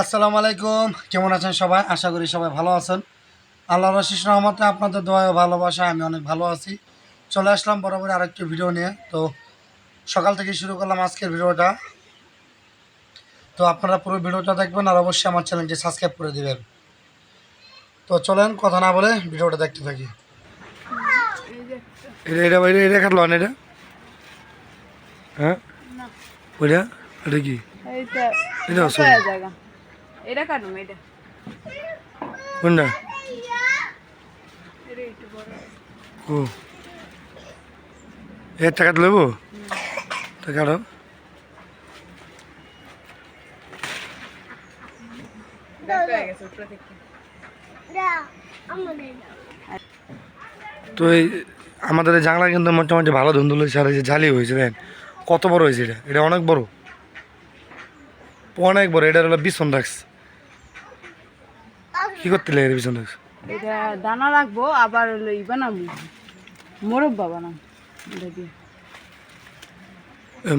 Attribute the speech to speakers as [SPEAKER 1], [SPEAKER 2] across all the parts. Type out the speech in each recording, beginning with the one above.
[SPEAKER 1] আসসালামু আলাইকুম। কেমন আছেন সবাই? আশা করি সবাই ভালো আছেন। আল্লাহর আশিস রহমতে আপনাদের দোয়া ও ভালোবাসা আমি অনেক ভালো আছি। চলে আসলাম বরাবর আরেকটি ভিডিও নিয়ে। তো সকাল থেকে শুরু করলাম আজকের ভিডিওটা। তো আপনারা পুরো ভিডিওটা দেখবেন আর অবশ্যই আমার চ্যানেলটি সাবস্ক্রাইব করে দেবেন। তো চলেন কথা না বলে ভিডিওটা দেখতে থাকি। এটা এটা এটা এটা কাটলো না এটা? হ্যাঁ? ওইটা? এটা কি? এটা
[SPEAKER 2] এটা কাটুম এটা।
[SPEAKER 1] কোনটা? ও টাকা তা কাটো। তো এই আমাদের এই জাংলা কিন্তু মোটামুটি ভালো ধুন্দুল হয়েছে আর এই যে জালি হয়েছে দেখেন কত বড় হয়েছে এটা? এটা অনেক বড়। অনেক বড় এটা হলো বিছন রাখস কি করতে লাগে বিছন
[SPEAKER 2] এটা দানা রাখব আবার ই বানাবো। মোরব্বা বানাবো এটা দিয়ে।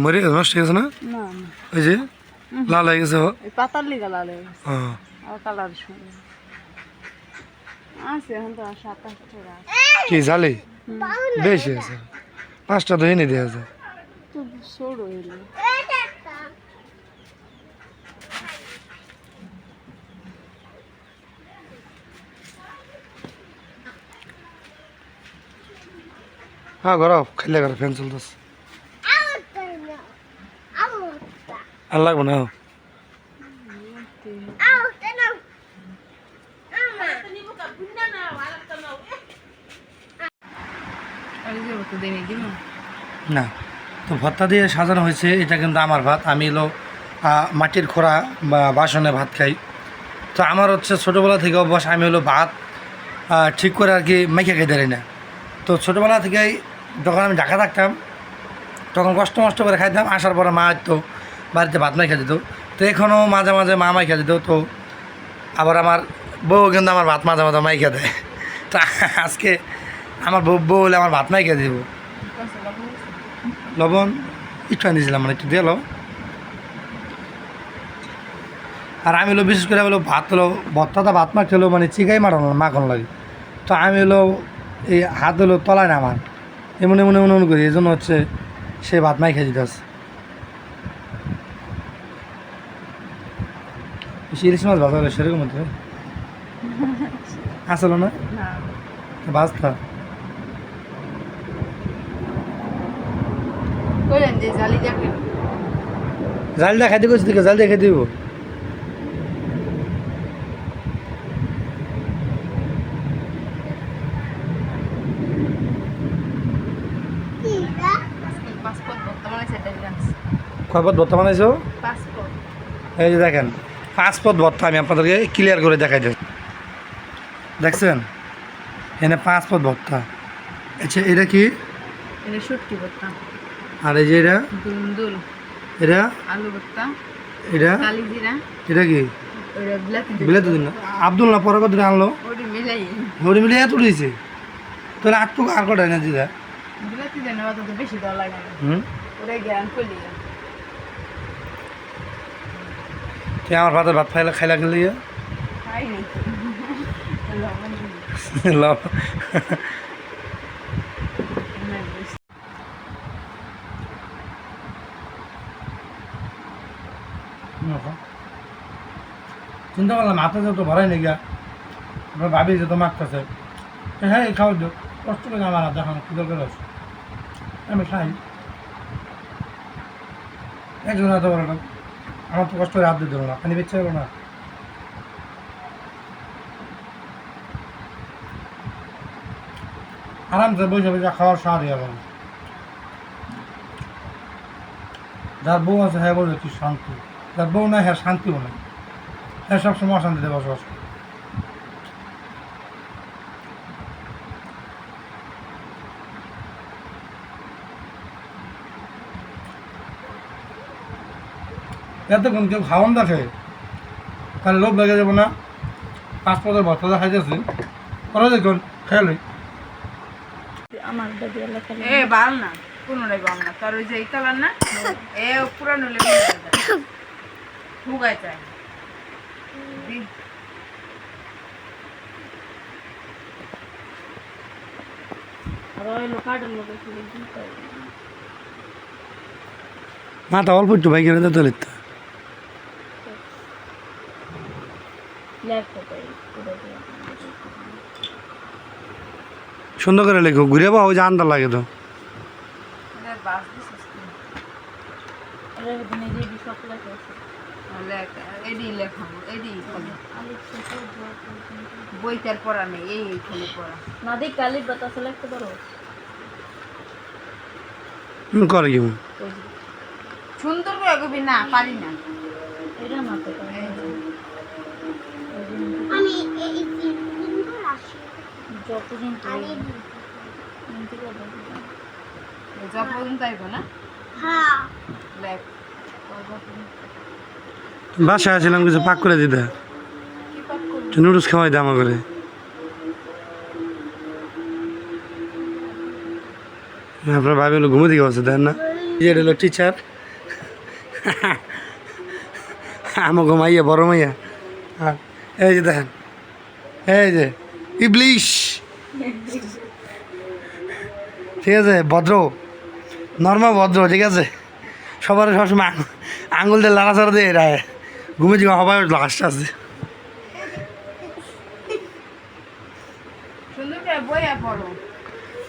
[SPEAKER 1] মরে নষ্ট হয়ে গেছে না?
[SPEAKER 2] না
[SPEAKER 1] ওই যে লাল হয়ে গেছে
[SPEAKER 2] পাতার লিগা লাল হয়ে গেছে। আর কালার আছে এখন তো সাত আটটা
[SPEAKER 1] কি জালি? বেশি আছে পাঁচটা তো এনে দেওয়া যায়।
[SPEAKER 2] তো ছোট হইল।
[SPEAKER 1] হ্যাঁ ঘর খেলে ঘর ফ্যান চলতেছে। আর লাগবে না না, তো ভর্তা দিয়ে সাজানো হয়েছে, এটা কিন্তু আমার ভাত, আমি এলো মাটির খোড়া বা বাসনে ভাত খাই। তো আমার হচ্ছে ছোটোবেলা থেকে অভ্যাস, আমি হলো ভাত ঠিক করে আর কি মেখে পারি না। তো ছোটোবেলা থেকেই যখন আমি ঢাকা থাকতাম, তখন কষ্ট মষ্ট করে খাইতাম, আসার পরে মা তো বাড়িতে ভাত মাই মাইখা দিত। তো এখনও মাঝে মাঝে মা মাই মাইখা দিত, তো আবার আমার বউ কিন্তু আমার ভাত মাঝে মাঝে মাইখা দেয়। তো আজকে আমার বউ বউ হলে আমার ভাত মাইখা দিব। লবণ? একটু আনিয়েছিলাম মানে একটু দিল আর আমি হলো বিশেষ করে হলো ভাত হলো, ভর্তাটা ভাত মাখতে হলো মানে চিকাই মারানো, মাখন লাগে। তো আমি হলো এই হাত হলো তলায় না আমার এমন এমন এমন এমন করি এই জন্য হচ্ছে সে ভাত মাই খেয়ে দিতে ইলিশ মাছ ভাজা হলো সেরকম হতো আসলো না? বাজতা
[SPEAKER 2] জালি
[SPEAKER 1] খাইতে করছি জাল দিয়ে খেতে দিব। কয় পথ ভর্তা বানাইছো এই যে দেখেন পাঁচ পথ ভর্তা আমি আপনাদেরকে ক্লিয়ার করে দেখাই দিই। দেখছেন? এনে পাঁচ পথ ভর্তা আচ্ছা এটা কি? আর এই যে এটা? এটা?
[SPEAKER 2] আলু ভর্তা
[SPEAKER 1] এটা? এটা কি?
[SPEAKER 2] বিলাতি
[SPEAKER 1] দিন পরে আনলো?
[SPEAKER 2] ওটি
[SPEAKER 1] হরি মিলে এত তাহলে আর কটা এনে দিদা
[SPEAKER 2] বিলাতি দেন বেশি দেওয়া লাগে
[SPEAKER 1] হুম?
[SPEAKER 2] ওটা জ্ঞান করলি।
[SPEAKER 1] তুই আমার ভাতের ভাত খাইলা খাইলা
[SPEAKER 2] বুঝছি।
[SPEAKER 1] চিন্তা করলাম হাতে যত ভরাই নাকি আমরা ভাবি যে তো মারতেছে হ্যাঁ এই খাওয়া দিও কষ্ট লাগে আমার হাত দেখানো কি দরকার আছে? আমি খাই। একজন হাতে না আমার তো কষ্ট করে হাত দিতে না। পানি বেচ্ছে না। আরামসে বসে বসে খাওয়ার সার গেল। যার বউ আছে হ্যাঁ বলে কি শান্তি। যার বউ নাই হ্যাঁ শান্তিও নাই। হ্যাঁ সবসময় অশান্তিতে বসবাস করে। এতক্ষণ কেউ খাওয়ান দেখে। তাহলে লোভ লেগে যাব না। পাঁচ পদের ভর্তা খাইতেছি ওরা দেখুন খেয়াল
[SPEAKER 2] আমার দাদি এলাকা এ বাল না কোনোটাই বাল না। তার ওই যে এই কালার না এ পুরানো লেগে হুগাই চায় দি-
[SPEAKER 1] মাথা অল্প একটু ভাই কিনে দিতে লিখতে সুন্দর করে লেখো ঘুরে বা ওই যে লাগে তো।
[SPEAKER 2] বইটার পড়া নেই এই খালি পড়া
[SPEAKER 3] বাতাস লাগতে পারো
[SPEAKER 1] করে
[SPEAKER 2] সুন্দর করে না পারি না।
[SPEAKER 3] এটা না
[SPEAKER 2] যা পর্যন্ত
[SPEAKER 1] বাসায় আসছিলাম কিছু পাক করে দিতে। নুডলস খাওয়াই দাম করে আপনার ভাবি হলো ঘুমে দিকে বসে দেন না। এটা হলো টিচার আমার ঘুমাইয়া বড় মাইয়া। এই যে দেখেন এই যে, ইবলিশ। ঠিক আছে ভদ্র। নর্মাল ভদ্র ঠিক আছে? সবার সবসময় আঙ- আঙুল দিয়ে লাড়াচাড়া দিয়ে এরা ঘুমে দিকে হবাই লাস্ট আছে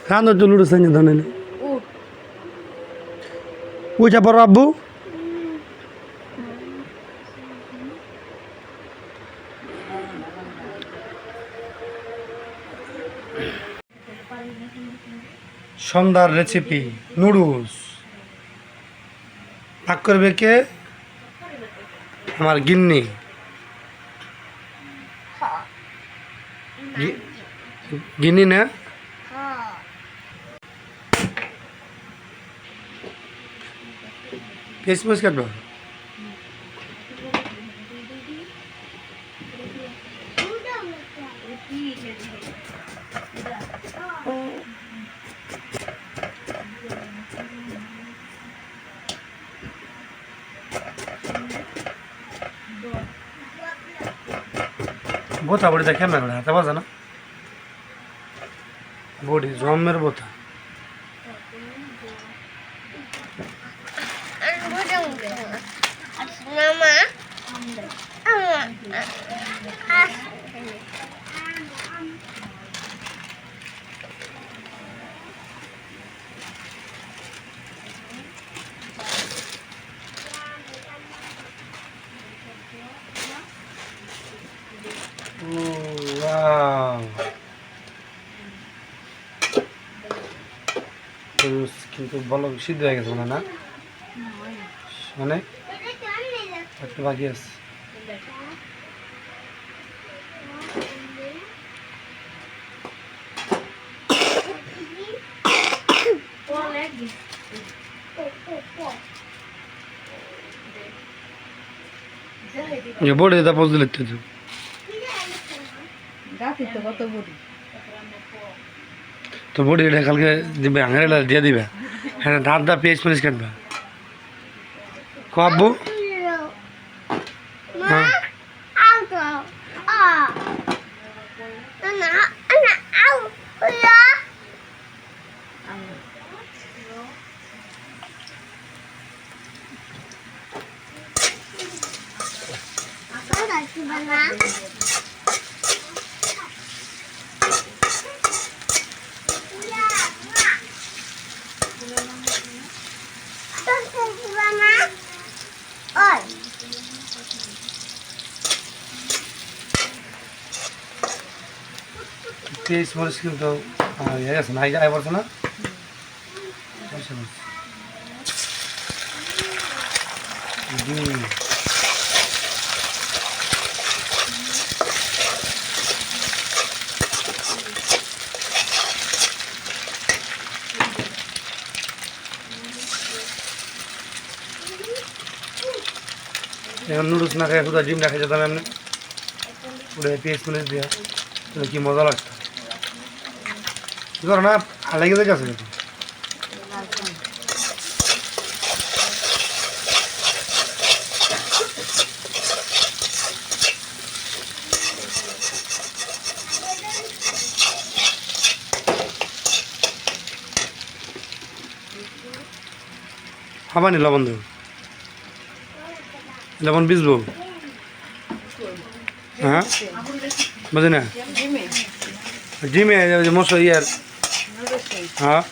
[SPEAKER 1] রান্না লুডো সাইনে ধনে
[SPEAKER 2] উঠা
[SPEAKER 1] পড়ো আব্বু। সন্ধ্যার রেসিপি নুডলস ভাগ করবে কে? আমার গিন্নি। গি- গিন্নি না?
[SPEAKER 4] হ্যাঁ
[SPEAKER 1] পেঁয়াজ পেঁয়াজ কাটবো? বোথা বড়ি দেখেন না হাতে বাজে না। বডি জমের বোথা কিন্তু বলো সিদ্ধ হয়ে গেছে মনে না? মানে? একটু বাকি আছে। বড়ি দা পোজ দিলে তো
[SPEAKER 2] গাছি তো কত বড়ি?
[SPEAKER 1] তো বডি এটা কালকে দিবে আঙারে দিয়ে দিবে। হ্যাঁ দাঁত দা পেঁয়াজ পেঁয়াজ কাটবে খাব হ্যাঁ।
[SPEAKER 4] Oi.
[SPEAKER 1] পেঁয়াজ মরিচ কিন্তু হ্যাঁ গেছে না আই পড়ছে না? আচ্ছা, এখন নুডলস না খেয়ে শুধু ডিম না যেতাম এমনি পেঁয়াজ দিয়া কি মজা লাগতো? ধরো না ভালো লেগে যাচ্ছে নাকি? খাবানি লবণ দেব লবণ বিজবো হ্যাঁ? বুঝি না?
[SPEAKER 2] ডিমে
[SPEAKER 1] মশলা ইয়ার। হ্যাঁ?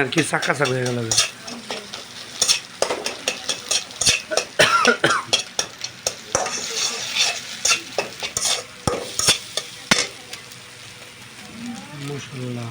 [SPEAKER 1] আর কি সাক্ষা চাক হয়ে গেল যে। মশলা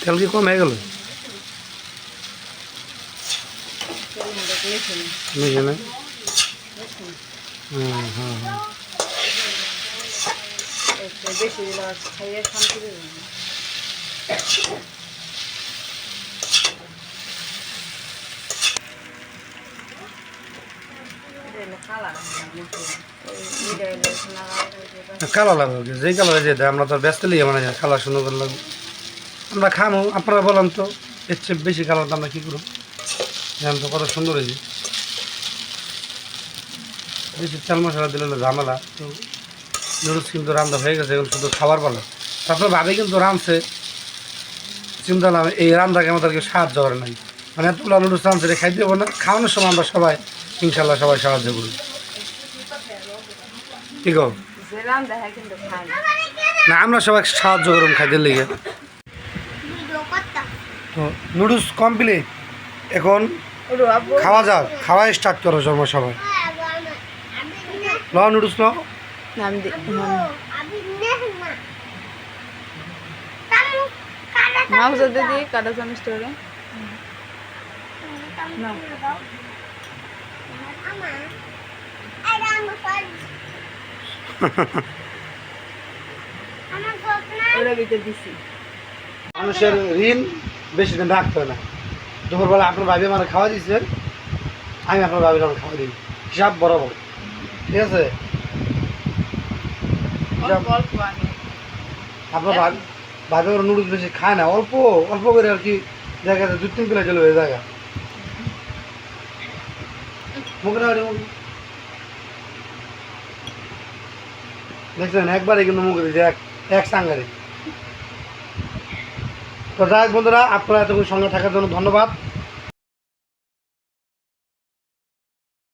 [SPEAKER 1] তেল কি কম হয়ে গেল? মেখে না।
[SPEAKER 2] বেশি খাইয়ে কালা
[SPEAKER 1] কালো লাগবে, যেই কালার যে দেয় আমরা তো ব্যস্ত লিয়ে মানে কালার সুন্দর করে লাগবে। আমরা খামো, আপনারা বলেন তো, এর চেয়ে বেশি কালার তো আমরা কী করব জান তো কত সুন্দর হয়েছে। বেশি তেল মশলা দিলে ঝামেলা তো নুডলস কিন্তু রান্না হয়ে গেছে এখন শুধু খাবার পালো তারপরে ভাবে কিন্তু রাঁধছে। চিন্তা না এই রান্নাকে আমাদেরকে সাহায্য করে নাই। মানে এতগুলো নুডলস রাঁধছে এটা খাই দেবো না। খাওয়ানোর সময় আমরা সবাই ইনশাল্লাহ সবাই সাহায্য করি। ঠিক
[SPEAKER 2] না।
[SPEAKER 1] আমরা সবাই সাহায্য করুন খাইতে লেগে। তো নুডলস কমপ্লিট। এখন খাওয়া যাক খাওয়া স্টার্ট করো সবাই।
[SPEAKER 2] কাটা চামচ করে না ওরা ভিতরে দিছি
[SPEAKER 1] মানুষের ঋণ বেশি দিন রাখতে হয় না। দুপুরবেলা আপনার ভাবি মানে খাওয়া দিচ্ছেন আমি আপনার ভাবির আমার খাওয়া দিই। হিসাব বরাবর। ঠিক আছে? আপনার ভাবি ভাবি নুডলস বেশি খায় না অল্প অল্প করে আর কি যাচ্ছে দু তিন প্লেট চলে জায়গা। মুখে। না দেখছেন একবারে কিন্তু মুখে দিয়েছে এক এক সাঙ্গারে। তো যাই বন্ধুরা আপনারা এতক্ষণ সঙ্গে থাকার জন্য ধন্যবাদ।